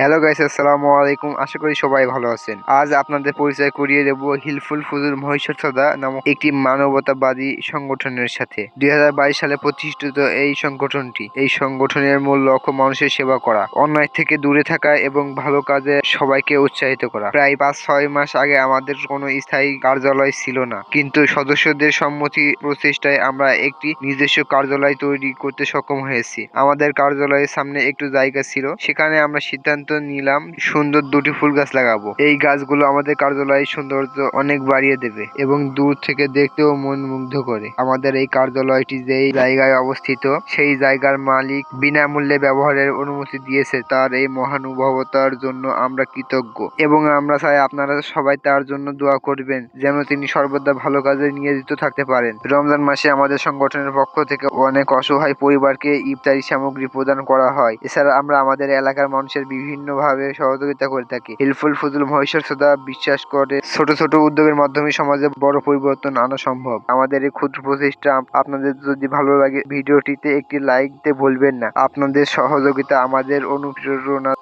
Hello guys আসসালামু আলাইকুম। আশা করি সবাই ভালো আছেন। আজ আপনাদের পরিচয় করিয়ে দেব হিলফুল ফুজুল মহিষর সদা নামক একটি মানবতাবাদী সংগঠনের সাথে। দুই হাজার বাইশ সালে প্রতিষ্ঠিত এই সংগঠনটি, এই সংগঠনের মূল লক্ষ্য মানুষের সেবা করা, অন্যায় থেকে দূরে থাকা এবং ভালো কাজে সবাইকে উৎসাহিত করা। প্রায় পাঁচ, ছয় মাস আগে আমাদের কোনো স্থায়ী কার্যালয় ছিল না। কিন্তু সদস্যদের সম্মতি প্রচেষ্টায় আমরা একটি নিজস্ব কার্যালয় তৈরি করতে সক্ষম হয়েছি। আমাদের কার্যালয়ের সামনে একটু জায়গা ছিল, সেখানে আমরা সিদ্ধান্ত নিলাম, সুন্দর দুটি ফুল গাছ লাগাবো। এই গাছগুলো আমাদের কার্যালয়ের সৌন্দর্য অনেক বাড়িয়ে দেবে এবং দূর থেকে দেখতেও মন মুগ্ধ করে। আমাদের এই কার্যালয়টি যেই জায়গায় অবস্থিত, সেই জায়গার মালিক বিনামূল্যে ব্যবহারের অনুমতি দিয়েছে, তার এই মহানুভবতার জন্য আমরা কৃতজ্ঞ। এবং আমরা চাই আপনারা সবাই তার জন্য দোয়া করবেন, যেন তিনি সর্বদা ভালো কাজে নিয়োজিত থাকতে পারেন। রমজান মাসে আমাদের সংগঠনের পক্ষ থেকে অনেক অসহায় পরিবারকে ইফতারি সামগ্রী প্রদান করা হয়। এছাড়া আমরা আমাদের এলাকার মানুষের বিভিন্নভাবে সহযোগিতা করে থাকে। হেল্পফুল ফজল মহেশ্বর সদা বিশ্বাস করে, ছোট ছোট উদ্যোগের মাধ্যমে সমাজে বড় পরিবর্তন আনা সম্ভব। আমাদের এই ক্ষুদ্র প্রচেষ্টা আপনাদের যদি ভালো লাগে, ভিডিওটিতে একটি লাইক দিতে ভুলবেন না। আপনাদের সহযোগিতা আমাদের অনুপ্রেরণা